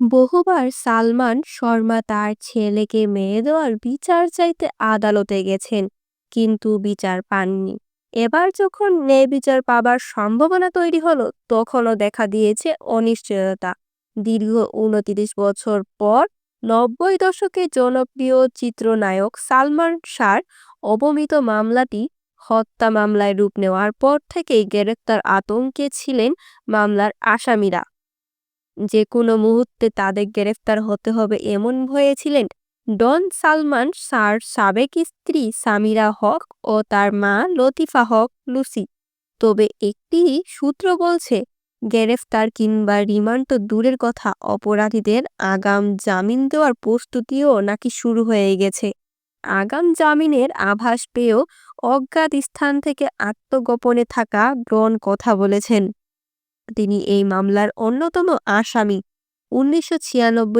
বহুবার সালমান শর্মা তার ছেলেকে, মেয়ে দেওয়ার বিচার চাইতে আদালতে গেছেন, কিন্তু বিচার পাননি। এবার যখন ন্যায় বিচার পাবার সম্ভাবনা তৈরি হলো, তখনও দেখা দিয়েছে অনিশ্চয়তা। দীর্ঘ উনত্রিশ বছর পর নব্বই দশকে জনপ্রিয় চিত্রনায়ক সালমান শাহর অবমিত মামলাটি হত্যা মামলায় রূপ নেওয়ার পর থেকেই গ্রেপ্তার আতঙ্কে ছিলেন মামলার আসামিরা। যে কোনো মুহূর্তে তাদের গ্রেফতার হতে হবে এমন ভয়ে ছিলেন ডন সালমান শাহর সাবেক স্ত্রী সামিরা হক ও তার মা লতিফা হক, লুসি। তবে একটি সূত্র বলছে, গ্রেফতার কিংবা রিমান্ড দূরের কথা, অপরাধীদের আগাম জামিন দেওয়ার প্রস্তুতিও নাকি শুরু হয়ে গেছে। আগাম জামিনের আভাস পেয়েও অজ্ঞাত স্থান থেকে আত্মগোপনে থাকা ডন কথা বলেছেন। তিনি এই মামলার অন্যতম আসামি। উনিশশো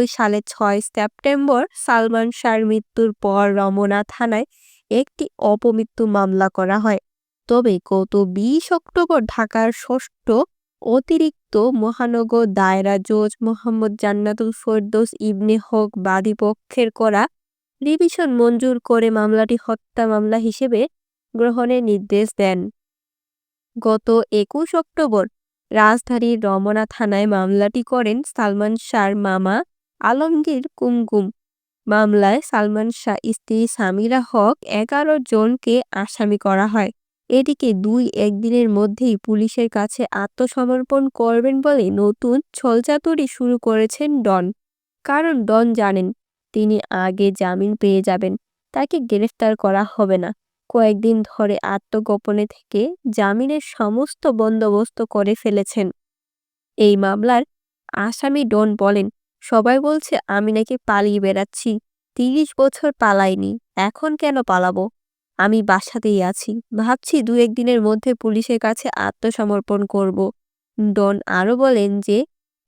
সালে ছয় সেপ্টেম্বর সালমান শাহর মৃত্যুর পর রমনা থানায় একটি অপমৃত্যু মামলা করা হয়। তবে গত বিশ অক্টোবর ঢাকার ষষ্ঠ অতিরিক্ত মহানগর দায়রা জজ মোহাম্মদ জান্নাতুল ফেরদৌস ইবনে হক বাদীপক্ষের করা রিভিশন মঞ্জুর করে মামলাটি হত্যা মামলা হিসেবে গ্রহণের নির্দেশ দেন। গত একুশ অক্টোবর রাজধানীর রমনা থানায় মামলাটি করেন সালমান শাহর মামা আলমগীর কুমকুম। মামলায় সালমান শাহ স্ত্রী সামিরা হক এগারো জনকে আসামি করা হয়। এটিকে দুই একদিনের মধ্যেই পুলিশের কাছে আত্মসমর্পণ করবেন বলে নতুন ছলচাতুরি শুরু করেছেন ডন। কারণ ডন জানেন, তিনি আগে জামিন পেয়ে যাবেন, তাকে গ্রেফতার করা হবে না। কয়েকদিন ধরে আত্মগোপনে থেকে জামিনের সমস্ত বন্দোবস্ত করে ফেলেছেন। এই মামলার আসামি ডন বলেন, সবাই বলছে, আমি নাকি পালিয়ে বেড়াচ্ছি, তিরিশ বছর পালাইনি, এখন কেন পালাবো? আমি বাসাতেই আছি, ভাবছি দু একদিনের মধ্যে পুলিশের কাছে আত্মসমর্পণ করব। ডন আরও বলেন যে,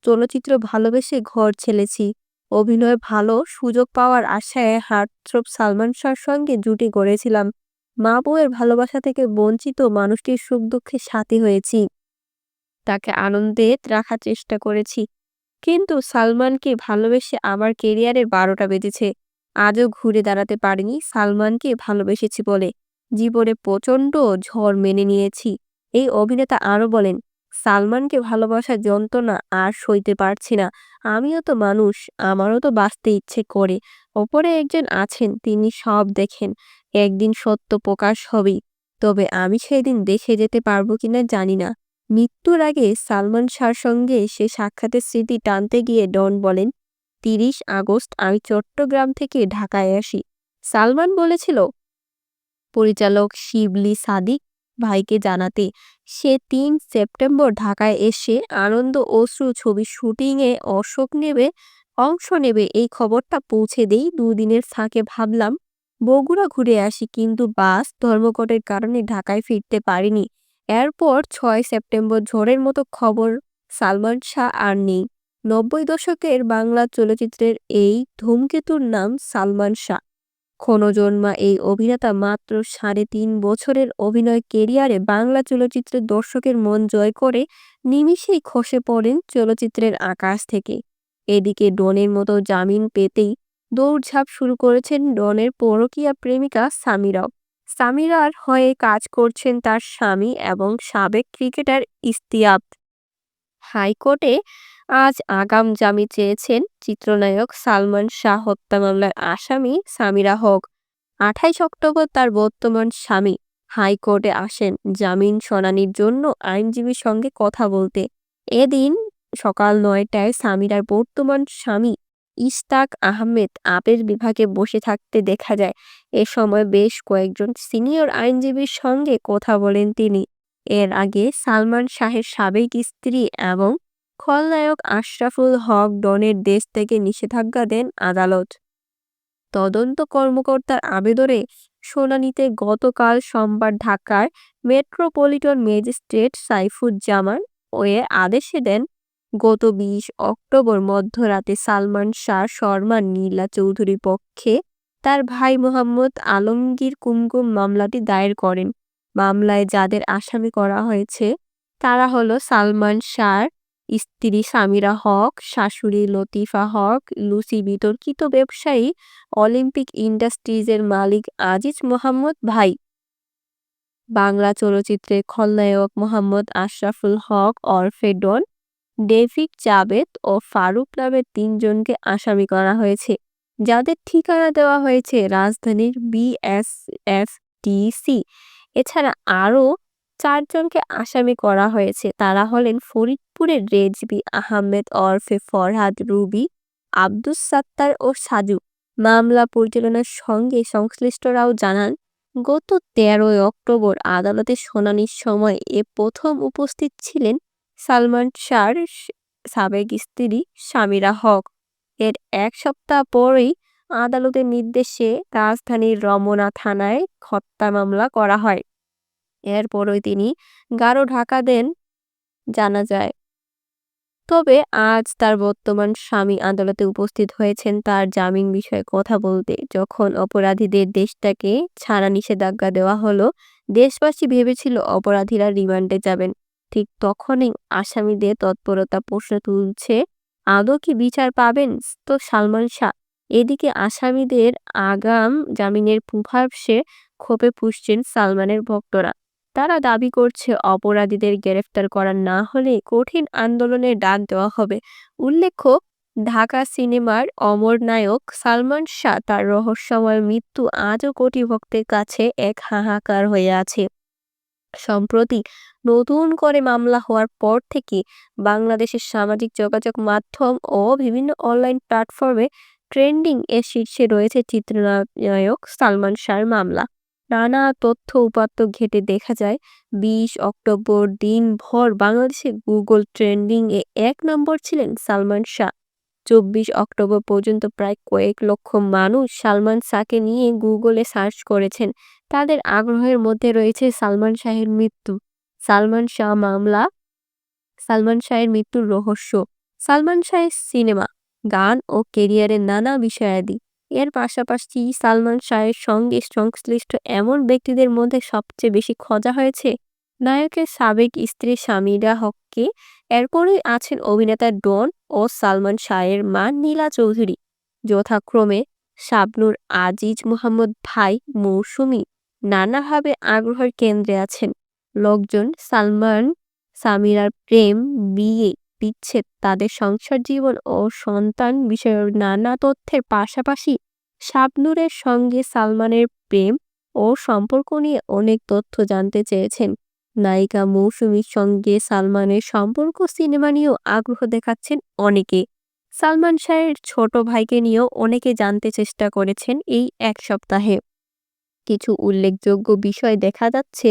চলচ্চিত্র ভালোবেসে ঘর ছেলেছি, অভিনয় ভালো, সুযোগ পাওয়ার আশায় হার্টথ্রোপ সালমান শাহর সঙ্গে জুটি গড়েছিলাম। মা বউয়ের ভালোবাসা থেকে বঞ্চিত মানুষটির সুখ দুঃখে সাথী হয়েছি। তাকে আনন্দে রাখার চেষ্টা করেছি। কিন্তু সালমানকে ভালোবেসে আমার কেরিয়ারের বারোটা বেজেছে আজও ঘুরে দাঁড়াতে পারিনি সালমানকে ভালোবেসেছি বলে। জীবনে প্রচণ্ড ঝড় মেনে নিয়েছি। এই অভিনেতা আরও বলেন সালমানকে ভালোবাসার যন্ত্রণা আর সইতে পারছি না। আমিও তো মানুষ, আমারও তো বাঁচতে ইচ্ছে করে। ওপরে একজন আছেন, তিনি সব দেখেন, একদিন সত্য প্রকাশ হবেই। তবে আমি সেদিন দেখে যেতে পারব কিনা জানি না। মৃত্যুর আগে সালমান শাহর সঙ্গে সে সাক্ষাতের স্মৃতি টানতে গিয়ে ডন বলেন, তিরিশ আগস্ট আমি চট্টগ্রাম থেকে ঢাকায় আসি। সালমান বলেছিল, পরিচালক শিবলি সাদিক ভাইকে জানাতে। সে তিন সেপ্টেম্বর ঢাকায় এসে আনন্দ অশ্রু ছবি শুটিংয়ে অশোক নেবে, অংশ নেবে এই খবরটা পৌঁছে দেই দুদিনের ফাঁকে ভাবলাম, বগুড়া ঘুরে আসি কিন্তু বাস ধর্মঘটের কারণে ঢাকায় ফিরতে পারিনি। এরপর ছয় সেপ্টেম্বর ঝড়ের মতো খবর সালমান শাহ আর নেই। নব্বই দশকের বাংলা চলচ্চিত্রের এই ধূমকেতুর নাম সালমান শাহ। ক্ষণজন্মা এই অভিনেতা মাত্র সাড়ে তিন বছরের অভিনয় কেরিয়ারে বাংলা চলচ্চিত্রের দর্শকের মন জয় করে নিমিষেই খসে পড়েন চলচ্চিত্রের আকাশ থেকে। এদিকে ডনের মতো জামিন পেতেই দৌড়ঝাঁপ শুরু করেছেন ডনের পরকীয়া প্রেমিকা সামিরাও। সামিরার হয়ে কাজ করছেন তার স্বামী এবং সাবেক ক্রিকেটার ইস্তিয়াব হাইকোর্টে আজ আগাম জামিন চেয়েছেন চিত্রনায়ক সালমান শাহ হত্যা মামলার আসামি সামিরা হক। আঠাইশ অক্টোবর তার বর্তমান স্বামী হাইকোর্টে আসেন জামিন শুনানির জন্য আইনজীবীর সঙ্গে কথা বলতে। এদিন সকাল নয়টায় সামিরার বর্তমান স্বামী ইশতাক আহমেদ আপের বিভাগে বসে থাকতে দেখা যায়। এ সময় বেশ কয়েকজন সিনিয়র আইনজীবীর সঙ্গে কথা বলেন তিনি। এর আগে সালমান শাহের সাবেক স্ত্রী এবং খলনায়ক আশরাফুল হক ডনের দেশ থেকে নিষেধাজ্ঞা দেন আদালত। তদন্ত কর্মকর্তার আবেদনে শুনানিতে গতকাল সোমবার ঢাকার মেট্রোপলিটন ম্যাজিস্ট্রেট সাইফুজ্জামান ওয়ে আদেশে দেন, গত বিশ অক্টোবর মধ্যরাতে সালমান শাহ শর্মা নীলা চৌধুরীর পক্ষে তার ভাই মোহাম্মদ আলমগীর কুমকুম মামলাটি দায়ের করেন। মামলায় যাদের আসামি করা হয়েছে, তারা হলো সালমান শাহর স্ত্রী সামিরা হক, শাশুড়ি লতিফা হক, লুসি বিতর্কিত ব্যবসায়ী, অলিম্পিক ইন্ডাস্ট্রিজের মালিক আজিজ মোহাম্মদ ভাই। বাংলা চলচ্চিত্রে খলনায়ক মোহাম্মদ আশরাফুল হক ওরফে ডন, ডেভিড জাবেদ ও ফারুক নামের তিনজনকে আসামি করা হয়েছে, যাদের ঠিকানা দেওয়া হয়েছে রাজধানীর বিএসএফডিসি এছাড়া আরও চারজনকে আসামি করা হয়েছে। তারা হলেন ফরিদপুরের রেজবি আহমেদ ওরফে ফরহাদ রুবি, আব্দুস সাত্তার ও সাজু। মামলা পরিচালনার সঙ্গে সংশ্লিষ্টরাও জানান, গত তেরোই অক্টোবর আদালতে শুনানির সময় এ প্রথম উপস্থিত ছিলেন সালমান শাহর সাবেক স্ত্রী সামিরা হক। এর এক সপ্তাহ পরেই আদালতের নির্দেশে রাজধানীর রমনা থানায় হত্যা মামলা করা হয়। এরপরই তিনি গাঢ় ঢাকা দেন, জানা যায়। তবে আজ তার বর্তমান স্বামী আদালতে উপস্থিত হয়েছেন তার জামিন বিষয়ে কথা বলতে। যখন অপরাধীদের দেশটাকে ছাড়া নিষেধাজ্ঞা দেওয়া হলো, দেশবাসী ভেবেছিল অপরাধীরা রিমান্ডে যাবেন। ঠিক তখনই আসামিদের তৎপরতা প্রশ্ন তুলছে, আদৌ কি বিচার পাবেন? তো সালমান শাহ, এদিকে আসামিদের আগাম জামিনের পূর্বাভাসে ক্ষোভে পুষছেন সালমানের ভক্তরা। তারা দাবি করছে অপরাধীদের গ্রেফতার করা না হলে কঠিন আন্দোলনের ডাক দেওয়া হবে। উল্লেখ্য, ঢাকা সিনেমার অমর নায়ক সালমান শাহ তার রহস্যময় মৃত্যু আজও কোটি ভক্তের কাছে এক হাহাকার হয়ে আছে। সম্প্রতি নতুন করে মামলা হওয়ার পর থেকে বাংলাদেশের সামাজিক যোগাযোগ মাধ্যম ও বিভিন্ন অনলাইন প্ল্যাটফর্মে ট্রেন্ডিং এর শীর্ষে রয়েছে চিত্রনায়ক সালমান শাহর মামলা। নানা তথ্য উপাত্ত ঘেটে দেখা যায়, বিশ অক্টোবর দিনভর বাংলাদেশে গুগল ট্রেন্ডিং এ এক নম্বর ছিলেন সালমান শাহ। চব্বিশ অক্টোবর পর্যন্ত প্রায় কয়েক লক্ষ মানুষ সালমান শাহকে নিয়ে গুগলে সার্চ করেছেন। তাদের আগ্রহের মধ্যে রয়েছে সালমান শাহের মৃত্যু। সালমান শাহ মামলা, সালমান শাহের মৃত্যুর রহস্য। সালমান শাহের সিনেমা, গান ও কেরিয়ারের নানা বিষয়াদি। এর পাশাপাশি সালমান শাহের সঙ্গে সংশ্লিষ্ট এমন ব্যক্তিদের মধ্যে সবচেয়ে বেশি খোঁজা হয়েছে নায়কের সাবেক স্ত্রী সামিরা হককে। এরপরেই আছেন অভিনেতা ডন ও সালমান শাহের মা নীলা চৌধুরী। যথাক্রমে শাবনুর আজিজ মোহাম্মদ ভাই মৌসুমি নানাভাবে আগ্রহের কেন্দ্রে আছেন। লোকজন সালমান, সামিরার প্রেম, বিয়ে বিচ্ছেদ, তাদের সংসার জীবন ও সন্তান বিষয়ের নানা তথ্যের পাশাপাশি শাবনুরের সঙ্গে সালমানের প্রেম ও সম্পর্ক নিয়ে অনেক তথ্য জানতে চেয়েছেন। নায়িকা মৌসুমীর সঙ্গে সালমানের সম্পর্ক সিনেমা নিয়েও আগ্রহ দেখাচ্ছেন অনেকে। সালমান শাহের ছোট ভাইকে নিয়েও অনেকে জানতে চেষ্টা করেছেন এই এক সপ্তাহে। কিছু উল্লেখযোগ্য বিষয় দেখা যাচ্ছে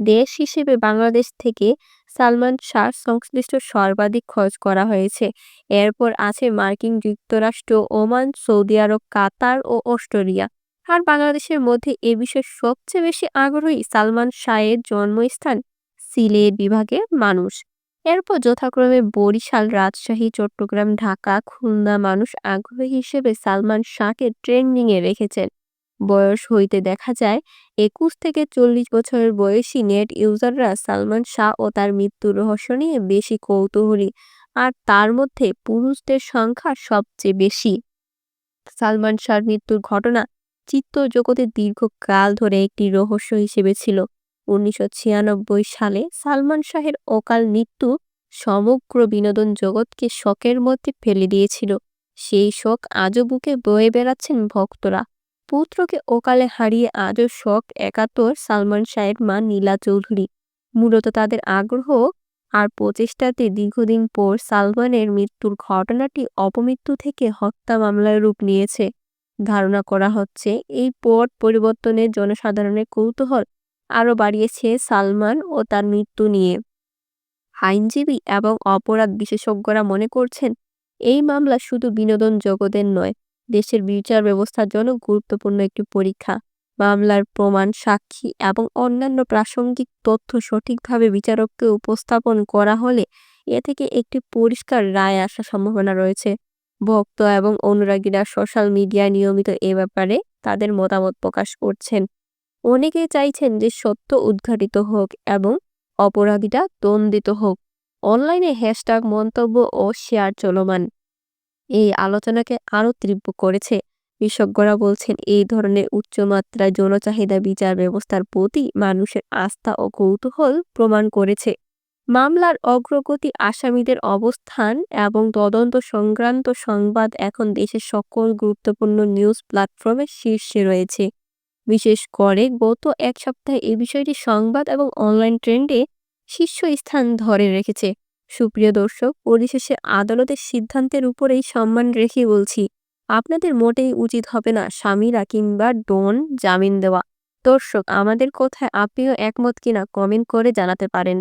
দেশ হিসেবে বাংলাদেশ থেকে সালমান শাহ সংশ্লিষ্ট সর্বাধিক খরচ করা হয়েছে। এরপর আছে মার্কিন যুক্তরাষ্ট্র, ওমান, সৌদি আরব, কাতার ও অস্ট্রেলিয়া। আর বাংলাদেশের মধ্যে এ বিষয়ে সবচেয়ে বেশি আগ্রহী সালমান শাহের জন্মস্থান সিলেট বিভাগের মানুষ। এরপর যথাক্রমে বরিশাল রাজশাহী, চট্টগ্রাম, ঢাকা, খুলনা মানুষ আগ্রহী হিসেবে সালমান শাহকে ট্রেন্ডিংয়ে রেখেছেন। বয়স হইতে দেখা যায়, একুশ থেকে চল্লিশ বছরের বয়সী নেট ইউজাররা সালমান শাহ ও তার মৃত্যুর রহস্য নিয়ে বেশি কৌতূহলী, আর তার মধ্যে পুরুষদের সংখ্যা সবচেয়ে বেশি। সালমান শাহর মৃত্যুর ঘটনা চিত্ত জগতে দীর্ঘকাল ধরে একটি রহস্য হিসেবে ছিল। উনিশশো ছিয়ানব্বই সালে সালমান শাহের অকাল মৃত্যু সমগ্র বিনোদন জগৎকে শকের মধ্যে ফেলে দিয়েছিল। সেই শোক আজও বুকে বয়ে বেড়াচ্ছেন ভক্তরা। পুত্রকে ওকালে হারিয়ে আজও শখ একাত্তর সালমান শাহের মা নীলা চৌধুরী। মূলত তাদের আগ্রহ আর প্রচেষ্টাতে দীর্ঘদিন পর সালমানের মৃত্যুর ঘটনাটি অপমৃত্যু থেকে হত্যা মামলার রূপ নিয়েছে। ধারণা করা হচ্ছে, এই পট পরিবর্তনের জনসাধারণের কৌতূহল আরও বাড়িয়েছে সালমান ও তার মৃত্যু নিয়ে। আইনজীবী এবং অপরাধ বিশেষজ্ঞরা মনে করছেন, এই মামলা শুধু বিনোদন জগতের নয় দেশের বিচার ব্যবস্থার জন্য গুরুত্বপূর্ণ একটি পরীক্ষা। মামলার প্রমাণ, সাক্ষী এবং অন্যান্য প্রাসঙ্গিক তথ্য সঠিকভাবে বিচারককে উপস্থাপন করা হলে এ থেকে একটি পরিষ্কার রায় আসার সম্ভাবনা রয়েছে। ভক্ত এবং অনুরাগীরা সোশ্যাল মিডিয়ায় নিয়মিত এ ব্যাপারে তাদের মতামত প্রকাশ করছেন। অনেকে চাইছেন যে সত্য উদ্ঘাটিত হোক এবং অপরাধীরা দণ্ডিত হোক। অনলাইনে হ্যাশট্যাগ মন্তব্য ও শেয়ার চলমান। এই আলোচনাকে আরও তীব্র করেছে। বিশেষজ্ঞরা বলছেন, এই ধরনের উচ্চমাত্রায় জনচাহিদা বিচার ব্যবস্থার প্রতি মানুষের আস্থা ও কৌতূহল প্রমাণ করেছে। মামলার অগ্রগতি, আসামিদের অবস্থান এবং তদন্ত সংক্রান্ত সংবাদ এখন দেশের সকল গুরুত্বপূর্ণ নিউজ প্ল্যাটফর্মের শীর্ষে রয়েছে। বিশেষ করে গত এক সপ্তাহে এই বিষয়টি সংবাদ এবং অনলাইন ট্রেন্ডে শীর্ষ স্থান ধরে রেখেছে। সুপ্রিয় দর্শক, পরিশেষে আদালতের সিদ্ধান্তের উপরেই সম্মান রেখে বলছি, আপনাদের মোটেই উচিত হবে না স্বামীরা কিংবা ডোন জামিন দেওয়া। দর্শক, আমাদের কথায় আপনিও একমত কিনা কমেন্ট করে জানাতে পারেন।